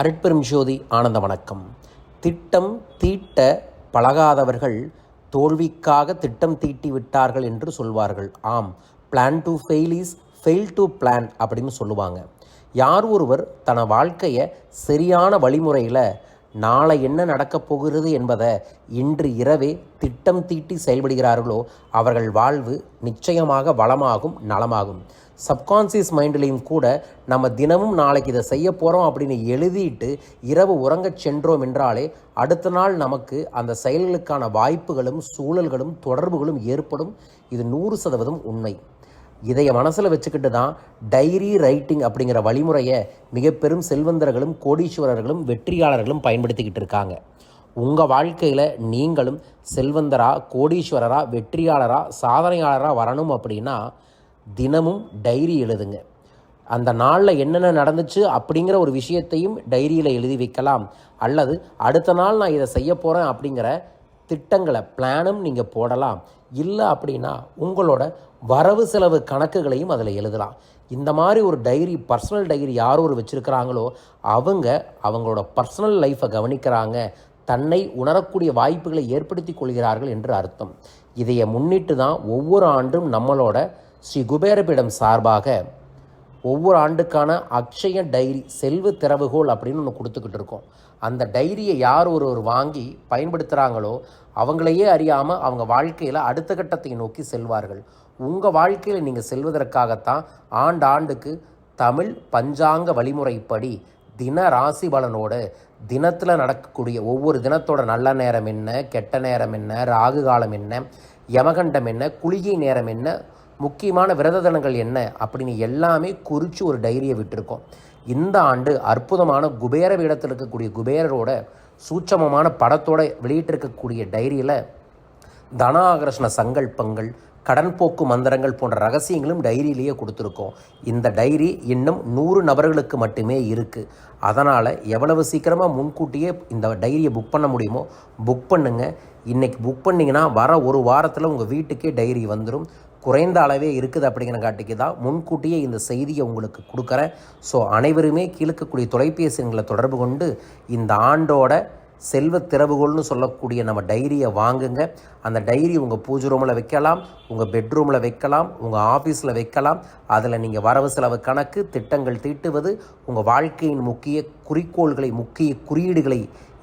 அருட்பெரும் ஜோதி ஆனந்த வணக்கம். திட்டம் தீட்ட பழகாதவர்கள் தோல்விக்காக திட்டம் தீட்டி விட்டார்கள் என்று சொல்வார்கள். ஆம் plan to fail is fail to plan அப்படின்னு சொல்லுவாங்க. யார் ஒருவர் தன வாழ்க்கையை சரியான வழிமுறையில் நாளை என்ன நடக்கப் போகிறது என்பதை இன்று இரவே திட்டம் தீட்டி செயல்படுகிறார்களோ அவர்கள் வாழ்வு நிச்சயமாக வளமாகும் நலமாகும். சப்கான்சியஸ் மைண்ட்லேயும் கூட நம்ம தினமும் நாளைக்கு இதை செய்ய போகிறோம் அப்படின்னு எழுதிட்டு இரவு உறங்கச் சென்றோம் என்றாலே அடுத்த நாள் நமக்கு அந்த செயல்களுக்கான வாய்ப்புகளும் சூழல்களும் தொடர்புகளும் ஏற்படும். இது நூறு சதவீதம் உண்மை. இதைய மனசில் வச்சுக்கிட்டு தான் டைரி ரைட்டிங் அப்படிங்கிற வழிமுறையை மிக பெரும் செல்வந்தர்களும் கோடீஸ்வரர்களும் வெற்றியாளர்களும் பயன்படுத்திக்கிட்டு இருக்காங்க. உங்கள் வாழ்க்கையில் நீங்களும் செல்வந்தராக கோடீஸ்வரராக வெற்றியாளராக சாதனையாளராக வரணும் அப்படின்னா தினமும் டைரி எழுதுங்க. அந்த நாளில் என்னென்ன நடந்துச்சு அப்படிங்கிற ஒரு விஷயத்தையும் டைரியில் எழுதி வைக்கலாம். அல்லது அடுத்த நாள் நான் இதை செய்ய போகிறேன் அப்படிங்கிற திட்டங்களை பிளானும் நீங்கள் போடலாம். இல்லை அப்படின்னா உங்களோட வரவு செலவு கணக்குகளையும் அதில் எழுதலாம். இந்த மாதிரி ஒரு டைரி பர்சனல் டைரி யார் ஒரு வச்சுருக்கிறாங்களோ அவங்க அவங்களோட பர்சனல் லைஃப்பை கவனிக்கிறாங்க. தன்னை உணரக்கூடிய வாய்ப்புகளை ஏற்படுத்தி கொள்கிறார்கள் என்று அர்த்தம். இதையை முன்னிட்டு தான் ஒவ்வொரு ஆண்டும் நம்மளோட ஸ்ரீ குபேரபீடம் சார்பாக ஒவ்வொரு ஆண்டுக்கான அக்ஷய டைரி செல்வ திறவுகோல் அப்படின்னு ஒன்று கொடுத்துக்கிட்டு இருக்கோம். அந்த டைரியை யார் ஒருவர் வாங்கி பயன்படுத்துகிறாங்களோ அவங்களையே அறியாமல் அவங்க வாழ்க்கையில் அடுத்த கட்டத்தை நோக்கி செல்வார்கள். உங்கள் வாழ்க்கையில் நீங்கள் செல்வதற்காகத்தான் ஆண்டு ஆண்டுக்கு தமிழ் பஞ்சாங்க வழிமுறைப்படி தின ராசி பலனோடு தினத்தில் நடக்கக்கூடிய ஒவ்வொரு தினத்தோட நல்ல நேரம் என்ன கெட்ட நேரம் என்ன ராகு காலம் என்ன யமகண்டம் என்ன குளிகை நேரம் என்ன முக்கியமான விரத தினங்கள் என்ன அப்படின்னு எல்லாமே குறித்து ஒரு டைரியை விட்டுருக்கோம். இந்த ஆண்டு அற்புதமான குபேர வீடத்தில் இருக்கக்கூடிய குபேரரோட சூட்சமமான படத்தோட வெளியிட்டிருக்கக்கூடிய டைரியில் தன ஆகர்ஷண சங்கல்பங்கள் கடன் போக்கு மந்திரங்கள் போன்ற ரகசியங்களும் டைரியிலேயே கொடுத்துருக்கோம். இந்த டைரி இன்னும் நூறு நபர்களுக்கு மட்டுமே இருக்குது அதனால் எவ்வளவு சீக்கிரமாக முன்கூட்டியே இந்த டைரியை புக் பண்ண முடியுமோ புக் பண்ணுங்கள் இன்றைக்கி புக் பண்ணிங்கன்னா வர ஒரு வாரத்தில் உங்கள் வீட்டுக்கே டைரி வந்துடும் குறைந்த அளவே இருக்குது அப்படிங்கிற காட்டிக்கு தான் முன்கூட்டியே இந்த செய்தியை உங்களுக்கு கொடுக்குறேன். ஸோ அனைவருமே கீழக்கக்கூடிய தொலைபேசி எண்களை தொடர்பு கொண்டு இந்த ஆண்டோட செல்வ திறவுகோல்னு சொல்லக்கூடிய நம்ம டைரியை வாங்குங்க. அந்த டைரி உங்கள் பூஜை ரூமில் வைக்கலாம் உங்கள் பெட்ரூமில் வைக்கலாம் உங்கள் ஆஃபீஸில் வைக்கலாம். அதில் நீங்கள் வரவு செலவு கணக்கு திட்டங்கள் தீட்டுவது உங்கள் வாழ்க்கையின் முக்கிய குறிக்கோள்களை முக்கிய குறியீடுகளை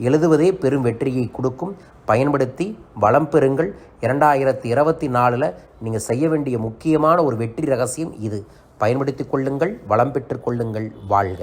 எழுதுவதே பெரும் வெற்றியை கொடுக்கும். பயன்படுத்தி வளம் பெறுங்கள். இரண்டாயிரத்தி இருபத்தி நாலில் நீங்கள் செய்ய வேண்டிய முக்கியமான ஒரு வெற்றி ரகசியம் இது. பயன்படுத்தி கொள்ளுங்கள் வளம் பெற்றுக்கொள்ளுங்கள் வாழ்க.